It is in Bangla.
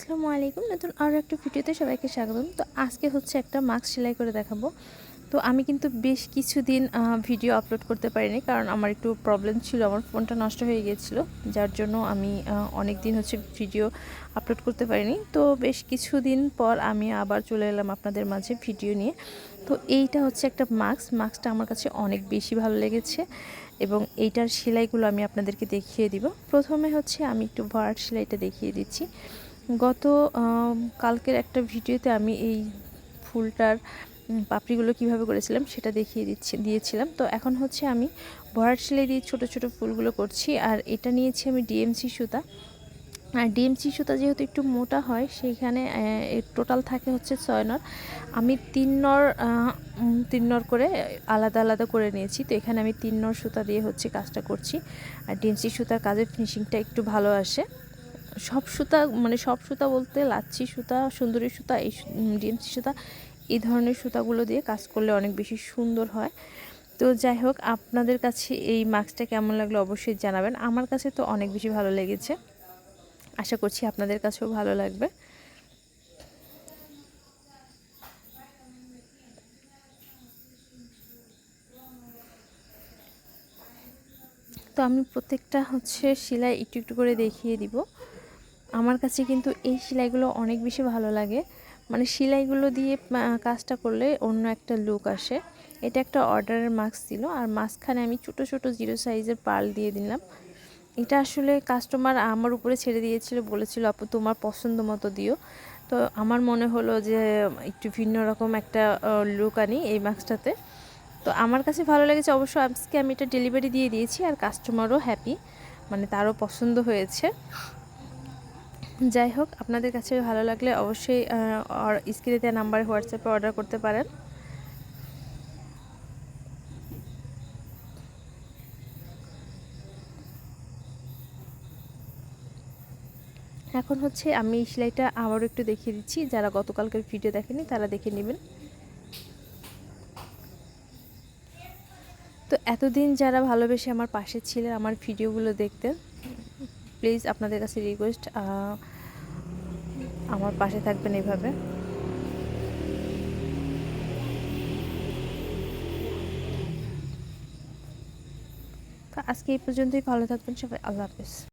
আসসালামু আলাইকুম। নতুন আরও একটা ভিডিওতে সবাইকে স্বাগতম। তো আজকে হচ্ছে একটা মাস্ক সেলাই করে দেখাবো। তো আমি কিন্তু বেশ কিছুদিন ভিডিও আপলোড করতে পারিনি কারণ আমার একটু প্রবলেম ছিল, আমার ফোনটা নষ্ট হয়ে গিয়েছিল। যার জন্য আমি অনেক দিন হচ্ছে ভিডিও আপলোড করতে পারিনি। তো বেশ কিছুদিন পর আমি আবার চলে এলাম আপনাদের মাঝে ভিডিও নিয়ে। তো এইটা হচ্ছে একটা মাস্ক। মাস্কটা আমার কাছে অনেক বেশি ভালো লেগেছে এবং এইটার সেলাইগুলো আমি আপনাদেরকে দেখিয়ে দিব। প্রথমে হচ্ছে আমি একটু ভার্ট সেলাইটা দেখিয়ে দিচ্ছি। গত কালকের একটা ভিডিওতে আমি এই ফুলটার পাপড়িগুলো কীভাবে করেছিলাম সেটা দেখিয়ে দিচ্ছি, দিয়েছিলাম। তো এখন হচ্ছে আমি ভরাট সেলাই দিয়ে ছোটো ছোটো ফুলগুলো করছি আর এটা নিয়েছি আমি ডিএমসি সুতা। আর ডিএমসি সুতা যেহেতু একটু মোটা হয়, সেইখানে টোটাল থাকে হচ্ছে ছয় নর। আমি তিন নর তিন নর করে আলাদা আলাদা করে নিয়েছি। তো এখানে আমি তিন নর সুতা দিয়ে হচ্ছে কাজটা করছি। আর ডিএমসি সুতার কাজের ফিনিশিংটা একটু ভালো আসে। সব সুতা মানে সব সুতা বলতে লাচ্ছি সুতা, সুন্দরী সুতা, এই ডিএমসি সুতা, এই ধরনের সুতাগুলো দিয়ে কাজ করলে অনেক বেশি সুন্দর হয়। তো যাই হোক, আপনাদের কাছে এই মাস্কটা কেমন লাগল অবশ্যই জানাবেন। আমার কাছে তো অনেক বেশি ভালো লেগেছে। আশা করছি আপনাদের কাছেও ভালো লাগবে। তো আমি প্রত্যেকটা হচ্ছে সেলাই একটু একটু করে দেখিয়ে দিব। আমার কাছে কিন্তু এই সেলাইগুলো অনেক বেশি ভালো লাগে। মানে সেলাইগুলো দিয়ে কাজটা করলে অন্য একটা লুক আসে। এটা একটা অর্ডারের মাস্ক ছিল, আর মাঝখানে আমি ছোটো ছোটো জিরো সাইজের পাল দিয়ে দিলাম। এটা আসলে কাস্টমার আমার উপরে ছেড়ে দিয়েছিল, বলেছিল, আপু, তোমার পছন্দ মতো দিও। তো আমার মনে হলো যে, একটু ভিন্ন রকম একটা লুক আনি এই মাস্কটাতে তো আমার কাছে ভালো লেগেছে, অবশ্য আজকে আমি এটা ডেলিভারি দিয়ে দিয়েছি, আর কাস্টমারও হ্যাপি মানে তারও পছন্দ হয়েছে। যাই হোক, আপনাদের কাছে ভালো লাগলে অবশ্যই স্ক্রিনে দেওয়া নাম্বারে হোয়াটসঅ্যাপে অর্ডার করতে পারেন। এখন হচ্ছে আমি এই সেলাইটা আবারও একটু দেখিয়ে দিচ্ছি। যারা গতকালকের ভিডিও দেখেনি তারা দেখে নেবেন। তো এতদিন যারা ভালোবেসে আমার পাশে ছিলেন, আমার ভিডিওগুলো দেখতেন প্লিজ আপনাদের কাছে রিকোয়েস্ট আমার পাশে থাকবেন এভাবে। তো আজকে এই পর্যন্তই, ভালো থাকবেন সবাই, আল্লাহ হাফেজ।